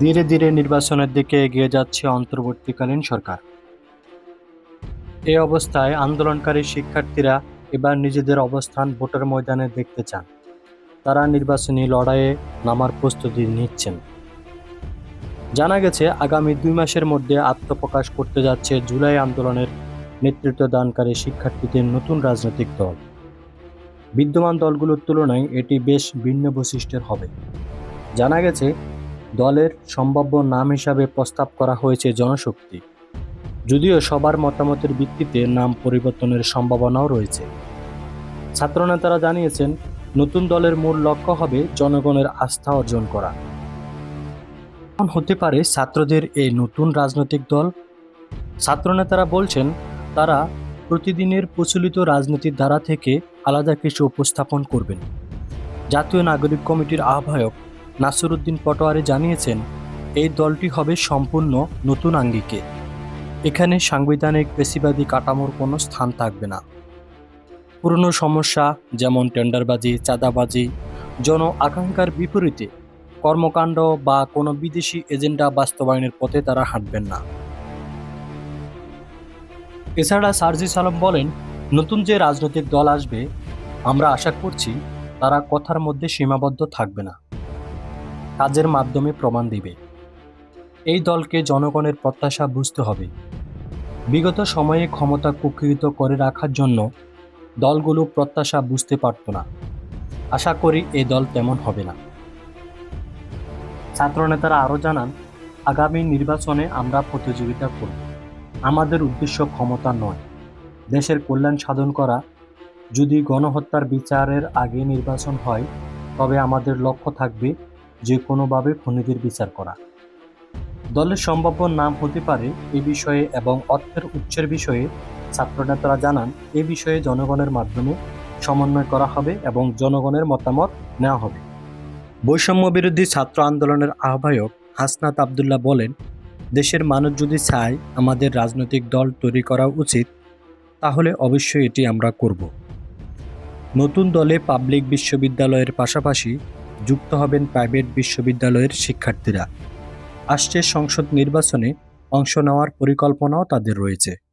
ধীরে ধীরে নির্বাচনের দিকে এগিয়ে যাচ্ছে অন্তর্বর্তীকালীন সরকার। এ অবস্থায় আন্দোলনকারী শিক্ষার্থীরা এবার নিজেদের অবস্থান ভোটের ময়দানে দেখতে চান। তারা নির্বাচনী লড়াইয়ে নামার প্রস্তুতি নিচ্ছেন। জানা গেছে, আগামী দুই মাসের মধ্যে আত্মপ্রকাশ করতে যাচ্ছে জুলাই আন্দোলনের নেতৃত্ব দানকারী শিক্ষার্থীদের নতুন রাজনৈতিক দল। বিদ্যমান দলগুলোর তুলনায় এটি বেশ ভিন্ন বৈশিষ্ট্যের হবে। জানা গেছে দলের সম্ভাব্য নাম হিসাবে প্রস্তাব করা হয়েছে জনশক্তি। যদিও সবার মতামতের ভিত্তিতে নাম পরিবর্তনের সম্ভাবনাও রয়েছে। ছাত্রনেতারা জানিয়েছেন, নতুন দলের মূল লক্ষ্য হবে জনগণের আস্থা অর্জন করা। এখন হতে পারে ছাত্রদের এই নতুন রাজনৈতিক দল। ছাত্রনেতারা বলছেন, তারা প্রতিদিনের প্রচলিত রাজনীতির ধারা থেকে আলাদা কিছু উপস্থাপন করবেন। জাতীয় নাগরিক কমিটির আহ্বায়ক নাসিরুদ্দিন পটোয়ারি জানিয়েছেন, এই দলটি হবে সম্পূর্ণ নতুন আঙ্গিকে। এখানে সাংবিধানিক পেশিবাদী কাঠামোর কোনো স্থান থাকবে না। পুরনো সমস্যা, যেমন টেন্ডারবাজি, চাঁদাবাজি, জন আকাঙ্ক্ষার বিপরীতে কর্মকাণ্ড বা কোনো বিদেশি এজেন্ডা বাস্তবায়নের পথে তারা হাঁটবেন না। এছাড়া সার্জি সালাম বলেন, নতুন যে রাজনৈতিক দল আসবে, আমরা আশা করছি তারা কথার মধ্যে সীমাবদ্ধ থাকবে না। কাজের মাধ্যমে প্রমাণ দিবে। এই দলকে জনগণের প্রত্যাশা বুঝতে হবে। বিগত সময়ে ক্ষমতা কুক্ষিত করে রাখার জন্য দলগুলো প্রত্যাশা বুঝতে পারত না। আশা করি এই দল তেমন হবে না। ছাত্রনেতারা আরও জানান, আগামী নির্বাচনে আমরা প্রতিযোগিতা করব। আমাদের উদ্দেশ্য ক্ষমতা নয়। দেশের কল্যাণ সাধন করা। যদি গণহত্যার বিচারের আগে নির্বাচন হয়, তবে আমাদের লক্ষ্য থাকবে যে কোনোভাবে খুনিদের বিচার করা। দলের সম্ভাব্য নাম হতে পারে এ বিষয়ে এবং অর্থের উৎসের বিষয়ে ছাত্রনেতারা জানান, এ বিষয়ে জনগণের মাধ্যমে সমন্বয় করা হবে এবং জনগণের মতামত নেওয়া হবে। বৈষম্য বিরোধী ছাত্র আন্দোলনের আহ্বায়ক হাসনাত আবদুল্লাহ বলেন, দেশের মানুষ যদি চায় আমাদের রাজনৈতিক দল তৈরি করা উচিত, তাহলে অবশ্যই এটি আমরা করব। নতুন দলে পাবলিক বিশ্ববিদ্যালয়ের পাশাপাশি যুক্ত হবেন প্রাইভেট বিশ্ববিদ্যালয়ের শিক্ষার্থীরা। আসছে সংসদ নির্বাচনে অংশ নেওয়ার পরিকল্পনাও তাদের রয়েছে।